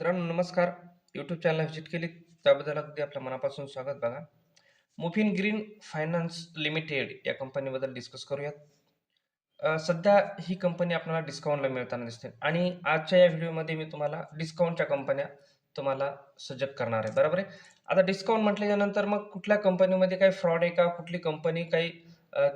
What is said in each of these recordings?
मित्रांनो नमस्कार. YouTube channel visit केली त्याबद्दल अगदी आपल्या मनापासून स्वागत बघा. मुफिन ग्रीन फायनान्स लिमिटेड या कंपनीबद्दल डिस्कस करूयात. सध्या ही कंपनी आपल्याला डिस्काउंटला मिळताना दिसते. आणि आजच्या या व्हिडिओमध्ये मी तुम्हाला डिस्काउंटच्या कंपन्या तुम्हाला सजेक्ट करणार आहे. बरोबर आहे? आता डिस्काउंट म्हटल्यानंतर मग कुठल्या कंपनीमध्ये काही फ्रॉड आहे का? कुठली कंपनी काही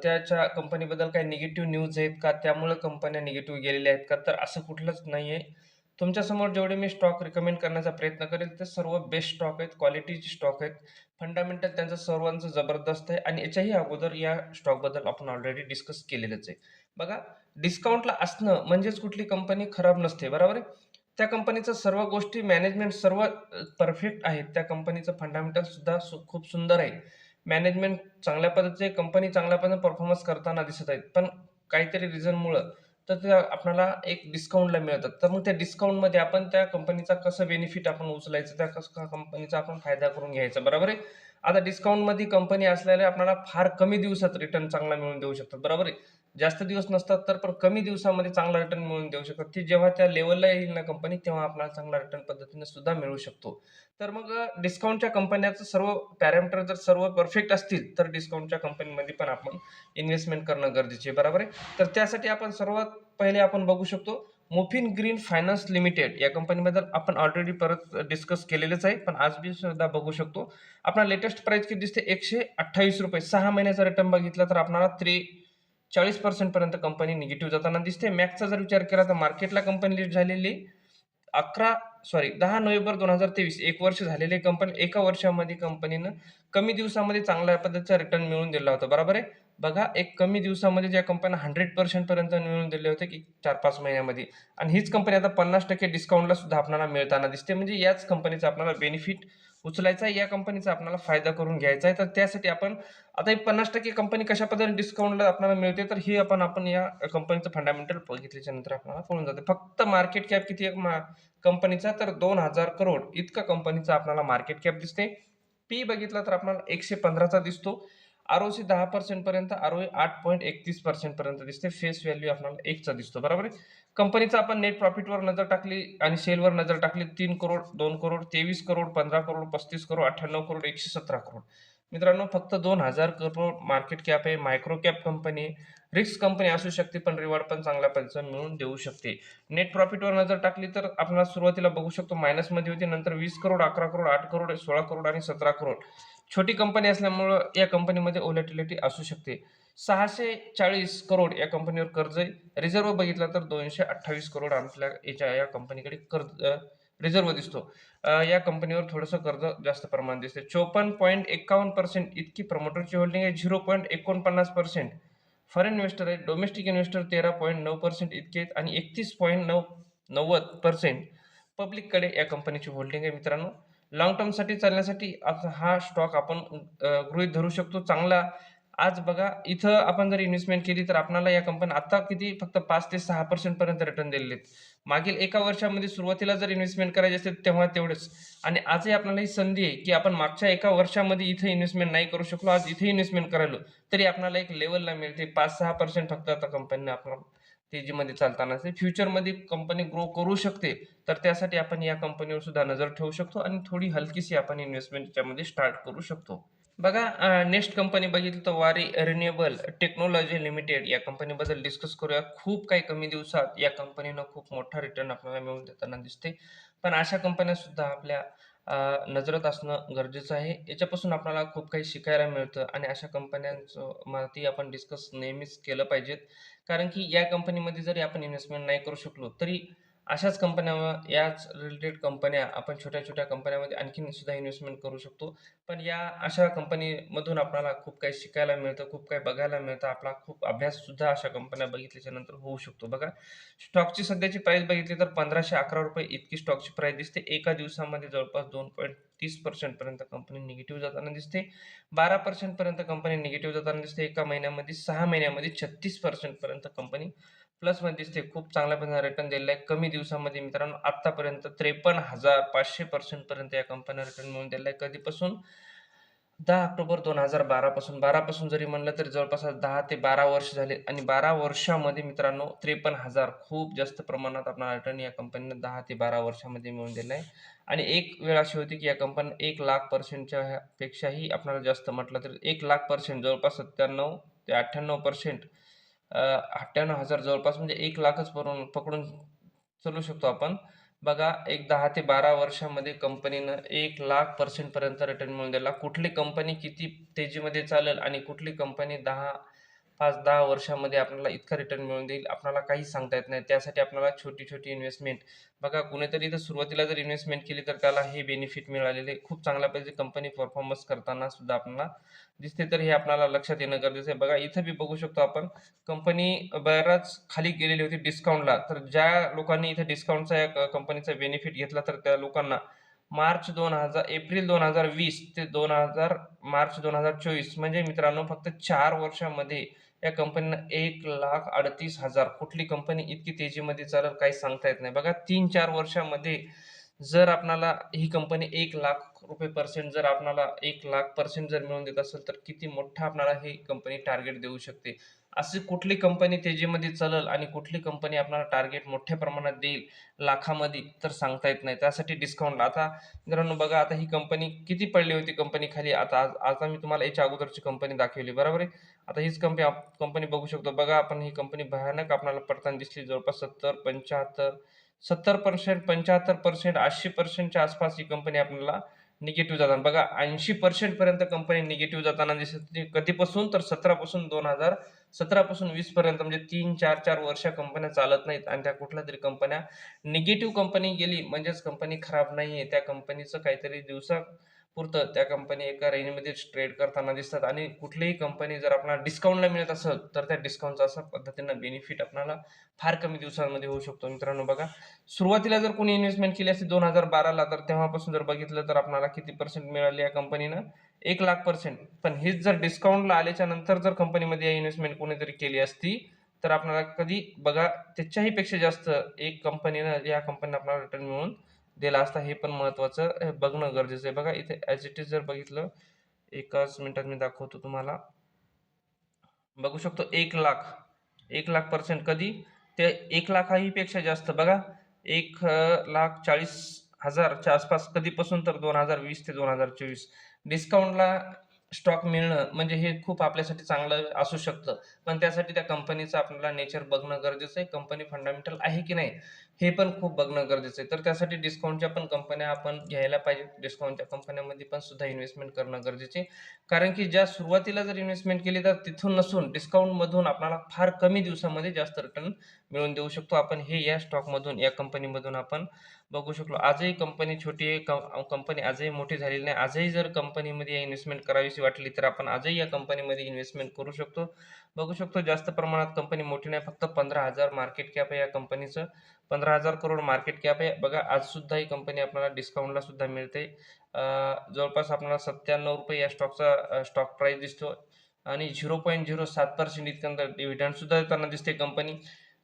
त्याच्या कंपनीबद्दल काही निगेटिव्ह न्यूज आहेत का? त्यामुळे कंपन्या निगेटिव्ह गेलेल्या आहेत का? तर असं कुठलंच नाही आहे तुमच्यासमोर जेवढे मी स्टॉक रिकमेंड करण्याचा प्रयत्न करेल ते सर्व बेस्ट स्टॉक आहेत क्वालिटीचे स्टॉक आहेत. फंडामेंटल त्यांचं सर्वांचं जबरदस्त आहे आणि याच्याही अगोदर या स्टॉकबद्दल आपण ऑलरेडी डिस्कस केलेलंच आहे. बघा डिस्काउंटला असणं म्हणजेच कुठली कंपनी खराब नसते बरोबर आहे? त्या कंपनीचं सर्व गोष्टी मॅनेजमेंट सर्व परफेक्ट आहेत. त्या कंपनीचं फंडामेंटल सुद्धा सु- खूप सुंदर आहे. मॅनेजमेंट चांगल्या पद्धतीचे कंपनी चांगल्या पद्धतीने परफॉर्मन्स करताना दिसत आहेत. पण काहीतरी रिझनमुळं तर ते आपल्याला एक डिस्काउंटला मिळतात. तर मग त्या डिस्काउंटमध्ये आपण त्या कंपनीचा कसं बेनिफिट आपण उचलायचं त्या कसं कंपनीचा आपण फायदा करून घ्यायचा. बरोबर आहे? आता डिस्काउंटमध्ये कंपनी असल्याने आपल्याला फार कमी दिवसात रिटर्न चांगला मिळून देऊ शकतात. बरोबर आहे? जास्त दिवस नसतात तर पण कमी दिवसामध्ये चांगला रिटर्न मिळून देऊ शकतात. ती जेव्हा त्या लेवलला येईल ना कंपनी तेव्हा आपल्याला चांगला रिटर्न पद्धतीने सुद्धा मिळू शकतो. तर मग डिस्काउंटच्या कंपन्याचं सर्व पॅरामीटर जर सर्व परफेक्ट असतील तर डिस्काउंटच्या कंपनीमध्ये पण आपण इन्व्हेस्टमेंट करणं गरजेचे आहे. बरोबर आहे? तर त्यासाठी आपण सर्वात पहिले आपण बघू शकतो मोफिन ग्रीन फायनान्स लिमिटेड या कंपनीबद्दल आपण ऑलरेडी परत डिस्कस केलेलेच आहे. पण आज बी सुद्धा बघू शकतो. आपला लेटेस्ट प्राइस किती दिसते? एकशे अठ्ठावीस रुपये. सहा महिन्याचा रिटर्न बघितला तर आपणाला थ्री चाळीस पर्सेंटपर्यंत कंपनी निगेटिव्ह जाताना दिसते. मॅक्सचा जर विचार केला तर मार्केटला कंपनी लिस्ट झालेली अकरा सॉरी दहा नोव्हेंबर दोन हजार तेवीस एक वर्ष झालेली कंपनी एका वर्षामध्ये कंपनीनं कमी दिवसामध्ये चांगल्या पद्धतीचा रिटर्न मिळवून दिला होता. बरोबर आहे? बघा एक कमी दिवसामध्ये ज्या कंपन्या हंड्रेड पर्सेंटपर्यंत मिळून दिले होते की चार पाच महिन्यामध्ये. आणि हीच कंपनी आता पन्नास टक्के डिस्काउंटला सुद्धा आपल्याला मिळताना दिसते. म्हणजे याच कंपनीचा आपल्याला बेनिफिट उचलायचा आहे या कंपनीचा आपल्याला फायदा करून घ्यायचा आहे. तर त्यासाठी आपण आता ही पन्नास टक्के कंपनी कशा पद्धतीने डिस्काउंटला आपल्याला मिळते तर ही आपण आपण या कंपनीचं फंडामेंटल बघितल्याच्या नंतर आपल्याला कळून जाते. फक्त मार्केट कॅप किती आहे? मा कंपनीचा तर दोन हजार करोड इतका कंपनीचा आपल्याला मार्केट कॅप दिसते. पी बघितला तर आपल्याला एकशे पंधराचा दिसतो. आर ओ सी दहा पर्सेंटपर्यंत आर ओ आठ पॉईंट एकतीस पर्सेंटपर्यंत दिसते. फेस व्हॅल्यू आपल्याला एकचा दिसतो बरोबर आहे? कंपनीचा आपण नेट प्रॉफिटवर नजर टाकली आणि सेलवर नजर टाकली तीन करोड दोन करोड तेवीस करोड पंधरा करोड पस्तीस करोड अठ्ठ्याण्णव करोड एकशे सतरा करोड. मित्रांनो फक्त दोन हजार करोड मार्केट कॅप आहे. मायक्रो कॅप कंपनी रिक्स रिस्क कंपनी असू शकते पण रिवॉर्ड पण चांगल्या पैसा मिळून देऊ शकते. नेट प्रॉफिटवर नजर टाकली तर आपण सुरुवातीला बघू शकतो मायनसमध्ये होती नंतर वीस करोड अकरा करोड आठ करोड सोळा करोड आणि सतरा करोड. छोटी कंपनी असल्यामुळं या कंपनीमध्ये ओलॅटिलिटी असू शकते. सहाशे चाळीस करोड या कंपनीवर कर्ज आहे. रिझर्व बघितला तर दोनशे अठ्ठावीस करोड आपल्या याच्या या कंपनीकडे कर्ज रिझर्व दिसतो. या कंपनीवर थोडंसं कर्ज जास्त प्रमाणात दिसते चोपन्न पॉईंट एकावन्न पर्सेंट इतकी प्रमोटरची होल्डिंग आहे. झिरो पॉईंट एकोणपन्नास पर्सेंट फॉरेन इन्व्हेस्टर आहे. डोमेस्टिक इन्व्हेस्टर तेरा पॉईंट नऊ पर्सेंट इतके आहेत. आणि एकतीस पॉईंट नऊ नव्वद पर्सेंट पब्लिककडे या कंपनीची होल्डिंग आहे मित्रांनो. लॉंग टर्मसाठी चालण्यासाठी हा स्टॉक आपण गृहित धरू शकतो. चांगला आज बघा इथं आपण जर इन्व्हेस्टमेंट केली तर आपल्याला या कंपनी आता किती? फक्त पाच ते सहा पर्सेंट पर्यंत रिटर्न दिलेले आहेत. मागील एका वर्षामध्ये सुरुवातीला जर इन्व्हेस्टमेंट करायची असेल तेव्हा तेवढंच. आणि आजही आपल्याला ही संधी आहे की आपण मागच्या एका वर्षामध्ये इथे इन्व्हेस्टमेंट नाही करू शकलो आज इथे इन्व्हेस्टमेंट करायलो तरी आपल्याला एक लेवलला मिळते. पाच सहा पर्सेंट फक्त आता कंपनीने आपल्याला तेजीमध्ये चालताना असते फ्युचरमध्ये कंपनी ग्रो करू शकते तर त्यासाठी आपण या कंपनीवर सुद्धा नजर ठेवू शकतो आणि थोडी हलकीशी आपण इन्व्हेस्टमेंट त्याच्यामध्ये स्टार्ट करू शकतो. बघा नेक्स्ट कंपनी बघितली तर वारी रिन्युएबल टेक्नॉलॉजी लिमिटेड या कंपनीबद्दल डिस्कस करूया. खूप काही कमी दिवसात या कंपनीनं खूप मोठा रिटर्न आपल्याला मिळवून देताना दिसते. पण अशा कंपन्या सुद्धा आपल्या नजरेत असणं गरजेचं आहे. याच्यापासून आपल्याला खूप काही शिकायला मिळतं आणि अशा कंपन्यांचं माहिती आपण डिस्कस नेहमीच केलं पाहिजेत. कारण की या कंपनीमध्ये जरी आपण इन्व्हेस्टमेंट नाही करू शकलो तरी अशाच कंपन्या याच रिलेटेड कंपन्या आपण छोट्या छोट्या कंपन्यामध्ये आणखीन सुद्धा इन्व्हेस्टमेंट करू शकतो. पण या अशा कंपनीमधून आपल्याला खूप काही शिकायला मिळतं खूप काही बघायला मिळतं. आपला खूप अभ्यास सुद्धा अशा कंपन्या बघितल्याच्या नंतर होऊ शकतो. बघा स्टॉकची सध्याची प्राईस बघितली तर पंधराशे अकरा रुपये इतकी स्टॉकची प्राईस दिसते. एका दिवसामध्ये जवळपास दोन पॉईंट तीस पर्सेंटपर्यंत कंपनी निगेटिव्ह जाताना दिसते. बारा पर्सेंटपर्यंत कंपनी निगेटिव्ह जाताना दिसते. एका महिन्यामध्ये सहा महिन्यामध्ये छत्तीस पर्सेंटपर्यंत कंपनी प्लसमध्ये दिसते खूप चांगल्या पद्धतीने रिटर्न दिलेलं आहे. कमी दिवसामध्ये मित्रांनो आत्तापर्यंत त्रेपन्न हजार पाचशे पर्सेंटपर्यंत या कंपनीला रिटर्न मिळून दिलेलं आहे. कधीपासून? दहा ऑक्टोबर दोन हजार बारापासून. बारापासून जरी म्हणलं तरी जवळपास दहा ते बारा वर्ष झाले आणि बारा वर्षामध्ये मित्रांनो त्रेपन्न हजार खूप जास्त प्रमाणात आपल्याला रिटर्न या कंपनीनं दहा ते बारा वर्षामध्ये मिळून दिलं आहे. आणि एक वेळ अशी होती की या कंपनीनं एक लाख पर्सेंटच्या पेक्षाही आपल्याला जास्त म्हटलं तर एक लाख पर्सेंट जवळपास सत्त्याण्णव ते अठ्ठ्याण्णव पर्सेंट अठ्ठ्याण्णव हजार जवळपास म्हणजे एक लाखच पकडून पकडून चलू शकतो आपण. बघा एक दहा ते बारा वर्षामध्ये कंपनीनं एक लाख पर्सेंटपर्यंत रिटर्न मिळून दिला. कुठली कंपनी किती तेजीमध्ये चालेल आणि कुठली कंपनी दहा पाच दहा वर्षामध्ये आपल्याला इतका रिटर्न मिळून देईल. आपल्याला काही सांगता येत नाही. त्यासाठी आपल्याला छोटी छोटी इन्व्हेस्टमेंट बघा कुणीतरी इथं सुरुवातीला जर इन्व्हेस्टमेंट केली तर त्याला हे बेनिफिट मिळालेले खूप चांगल्या पद्धतीने कंपनी परफॉर्मन्स करताना सुद्धा आपल्याला दिसते. तर हे आपल्याला लक्षात येणं गरजेचं आहे. बघा इथं बी बघू शकतो आपण कंपनी बऱ्याच खाली गेलेली होती डिस्काउंटला तर ज्या लोकांनी इथे डिस्काउंटचा या कंपनीचा बेनिफिट घेतला तर त्या लोकांना मार्च दोन हजार एप्रिल दोन हजार वीस ते दोन हजार मार्च दोन हजार चोवीस म्हणजे मित्रांनो फक्त चार वर्षामध्ये या कंपनीनं एक लाख अडतीस हजार कुठली कंपनी इतकी तेजीमध्ये चालेल काही सांगता येत नाही. बघा तीन चार वर्षामध्ये जर आपणाला ही कंपनी एक लाख रुपये पर्सेंट जर आपणाला एक लाख पर्सेंट जर मिळवून देत असेल तर किती मोठा आपणाला ही कंपनी टार्गेट देऊ शकते? अशी कुठली कंपनी तेजीमध्ये चालेल आणि कुठली कंपनी आपल्याला टार्गेट मोठ्या प्रमाणात देईल लाखामध्ये तर सांगता येत नाही. त्यासाठी डिस्काउंट आता मित्रांनो बघा आता ही कंपनी किती पडली होती कंपनी खाली? आता आज आता मी तुम्हाला याच्या अगोदरची कंपनी दाखवली बरोबर आहे? आता हीच कंपनी कंपनी बघू शकतो. बघा आपण ही कंपनी भयानक आपल्याला पडताना दिसली. जवळपास सत्तर पंच्याहत्तर सत्तर पर्सेंट पंच्याहत्तर पर्सेंट ऐंशी पर्सेंटच्या आसपास ही कंपनी आपल्याला निगेटिव्ह जाताना. बघा ऐंशी पर्सेंटपर्यंत कंपनी निगेटिव्ह जाताना दिसत कधीपासून? तर सतरापासून दोन हजार सतरापासून वीसपर्यंत म्हणजे तीन चार चार वर्ष कंपन्या चालत नाहीत. आणि त्या कुठल्या तरी कंपन्या निगेटिव्ह कंपनी गेली म्हणजेच कंपनी खराब नाही आहे त्या कंपनीचं काहीतरी दिवसा पुरतं. त्या कंपनी एका रेंजमध्येच ट्रेड करताना दिसतात. आणि कुठलीही कंपनी जर आपल्याला डिस्काउंटला मिळत असेल तर त्या डिस्काउंटचा असा पद्धतीनं बेनिफिट आपल्याला फार कमी दिवसांमध्ये होऊ शकतो. मित्रांनो बघा. सुरुवातीला जर कोणी इन्व्हेस्टमेंट केली असेल दोन हजार बाराला तर तेव्हापासून जर बघितलं तर आपल्याला किती पर्सेंट मिळाली या कंपनीनं एक लाख पर्सेंट पण हेच जर डिस्काउंटला आल्याच्यानंतर जर कंपनीमध्ये इन्व्हेस्टमेंट कोणीतरी केली असती तर आपल्याला कधी बघा त्याच्याही पेक्षा जास्त एक कंपनीनं या कंपनीनं आपल्याला रिटर्न मिळून दिला असता. हे पण महत्त्वाचं बघणं गरजेचं आहे. बघा इथे ॲज इट इज जर बघितलं एकाच मिनिटात मी दाखवतो तुम्हाला. बघू शकतो एक लाख. एक लाख पर्सेंट कधी? ते एक लाखाहीपेक्षा जास्त. बघा एक लाख चाळीस हजारच्या आसपास कधीपासून तर दोन हजार वीस ते दोन हजार चोवीस. डिस्काउंटला स्टॉक मिळणं म्हणजे हे खूप आपल्यासाठी चांगलं असू शकतं. पण त्यासाठी त्या कंपनीचं आपल्याला नेचर बघणं गरजेचं आहे. कंपनी फंडामेंटल आहे की नाही हे पण खूप बघणं गरजेचं आहे. तर त्यासाठी डिस्काउंटच्या पण कंपन्या आपण घ्यायला पाहिजे. डिस्काउंटच्या कंपन्यामध्ये पण सुद्धा इन्व्हेस्टमेंट करणं गरजेचे आहे. कारण की ज्या सुरुवातीला जर इन्व्हेस्टमेंट केली तर तिथून नसून डिस्काउंटमधून आपल्याला फार कमी दिवसामध्ये जास्त रिटर्न मिळवून देऊ शकतो. आपण हे या स्टॉकमधून या कंपनीमधून आपण बघू शकलो. आजही कंपनी छोटी आहे कंपनी आजही मोठी झालेली नाही. आजही जर कंपनीमध्ये इन्व्हेस्टमेंट करावीशी वाटली तर आपण आजही या कंपनीमध्ये इन्व्हेस्टमेंट करू शकतो. बघू शकतो जास्त प्रमाणात कंपनी मोठी नाही फक्त पंधरा हजार मार्केट कॅप आहे या कंपनीचं पंधरा हजार करोड मार्केट कॅप आहे. बघा आज सुद्धा ही कंपनी आपल्याला डिस्काउंटला सुद्धा मिळते. जवळपास आपल्याला सत्त्याण्णव रुपये या स्टॉकचा स्टॉक प्राईस दिसतो. आणि झिरो पॉईंट झिरो सात पर्सेंट इतकं डिव्हिडंडसुद्धा देताना दिसते कंपनी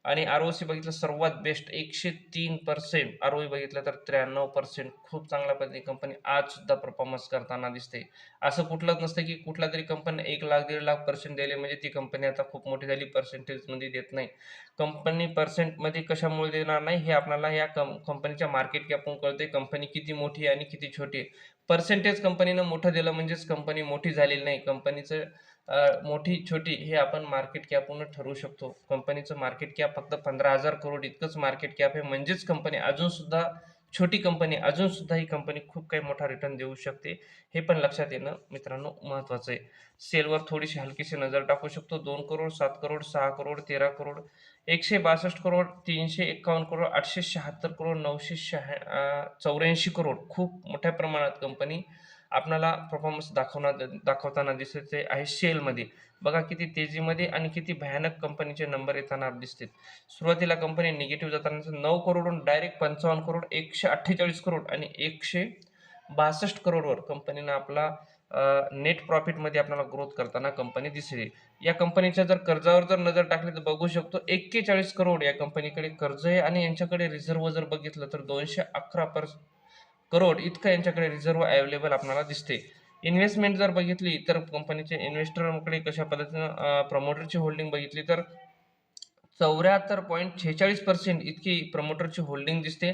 आणि आर ओ सी बघितलं सर्वात बेस्ट एकशे तीन पर्सेंट आर ओ बघितलं तर त्र्याण्णव पर्सेंट खूप चांगल्या पद्धतीने कंपनी आज सुद्धा परफॉर्मन्स करताना दिसते. असं कुठलंच नसतं की कुठला तरी कंपनी एक लाख दीड लाख पर्सेंट दिले म्हणजे ती कंपनी आता खूप मोठी झाली पर्सेंटेजमध्ये देत नाही. कंपनी पर्सेंटमध्ये कशामुळे देणार नाही हे आपल्याला या कं कंपनीच्या मार्केट कॅपून कळते कंपनी किती मोठी आहे आणि किती छोटी आहे. पर्सेंटेज कंपनीनं मोठं दिलं म्हणजेच कंपनी मोठी झालेली नाही. कंपनीचं मोठी छोटी हे आपण मार्केट कॅपवरून ठरवू शकतो. कंपनीचं मार्केट कॅप फक्त पंधरा हजार करोड इतकंच मार्केट कॅप आहे. म्हणजेच कंपनी अजूनसुद्धा छोटी कंपनी अजूनसुद्धा ही कंपनी खूप काही मोठा रिटर्न देऊ शकते. हे पण लक्षात येणं मित्रांनो महत्त्वाचं आहे. सेलवर थोडीशी हलकीशी नजर टाकू शकतो. दोन करोड सात करोड सहा करोड तेरा करोड एकशे बासष्ट करोड तीनशे एक्कावन्न करोड आठशे शहात्तर करोड नऊशे शहा चौऱ्याऐंशी करोड खूप मोठ्या प्रमाणात कंपनी आपणाला परफॉर्मन्स दाखवणार दाखवताना दिसत आहे सेलमध्ये बघा किती तेजीमध्ये आणि किती भयानक कंपनीचे नंबर येताना दिसते. सुरुवातीला कंपनी निगेटिव्ह जाताना नऊ करोड डायरेक्ट पंचावन्न करोड एकशे अठ्ठेचाळीस करोड आणि एकशे बासष्ट करोडवर कंपनीनं आपला नेट प्रॉफिटमध्ये आपल्याला ग्रोथ करताना कंपनी दिसली. या कंपनीच्या जर कर्जावर जर नजर टाकली तर बघू शकतो एक्केचाळीस करोड या कंपनीकडे कर्ज आहे आणि यांच्याकडे रिझर्व जर बघितलं तर दोनशे अकरा पर करोड इतकं यांच्याकडे रिझर्व अवेलेबल आपल्याला दिसते इन्व्हेस्टमेंट जर बघितली तर कंपनीच्या इन्व्हेस्टरकडे कशा पद्धतीनं प्रमोटरची होल्डिंग बघितली तर चौऱ्याहत्तर पॉईंट छेचाळीस पर्सेंट इतकी प्रमोटरची होल्डिंग दिसते.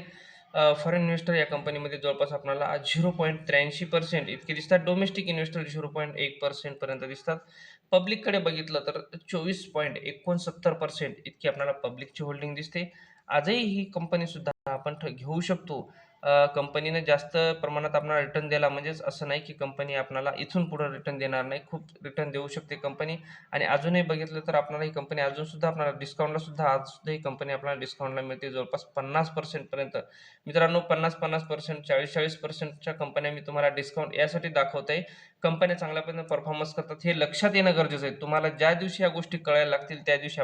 फॉरेन इन्व्हेस्टर या कंपनीमध्ये जवळपास आपल्याला झिरो पॉईंट त्र्याऐंशी पर्सेंट इतके दिसतात. डोमेस्टिक इन्व्हेस्टर झिरो पॉईंट एक पर्सेंटपर्यंत दिसतात. पब्लिककडे बघितलं तर चोवीस पॉईंट एकोणसत्तर पर्सेंट इतकी आपल्याला पब्लिकची होल्डिंग दिसते. आजही ही कंपनीसुद्धा आपण घेऊ शकतो. कंपनीने जास्त प्रमाणात आपणाला रिटर्न दिला. म्हणजेच असं नाही की कंपनी आपणाला इथून पुढे रिटर्न देणार नाही. खूप रिटर्न देऊ शकते कंपनी. आणि अजूनही बघितलं तर आपणाला ही कंपनी अजूनसुद्धा आपणाला आपल्याला डिस्काउंटला सुद्धा आज सुद्धा ही कंपनी आपल्याला डिस्काउंटला मिळते. जवळपास पन्नास पर्सेंटपर्यंत मित्रांनो पन्नास पन्नास पर्सेंट चाळीस चाळीस पर्सेंटच्या कंपन्या मी तुम्हाला डिस्काउंट यासाठी दाखवत. आहे कंपन्या चांगल्या पद्धतीने परफॉर्मन्स करतात हे लक्षात येणं गरजेचं आहे. तुम्हाला ज्या दिवशी या गोष्टी कळायला लागतील त्या दिवशी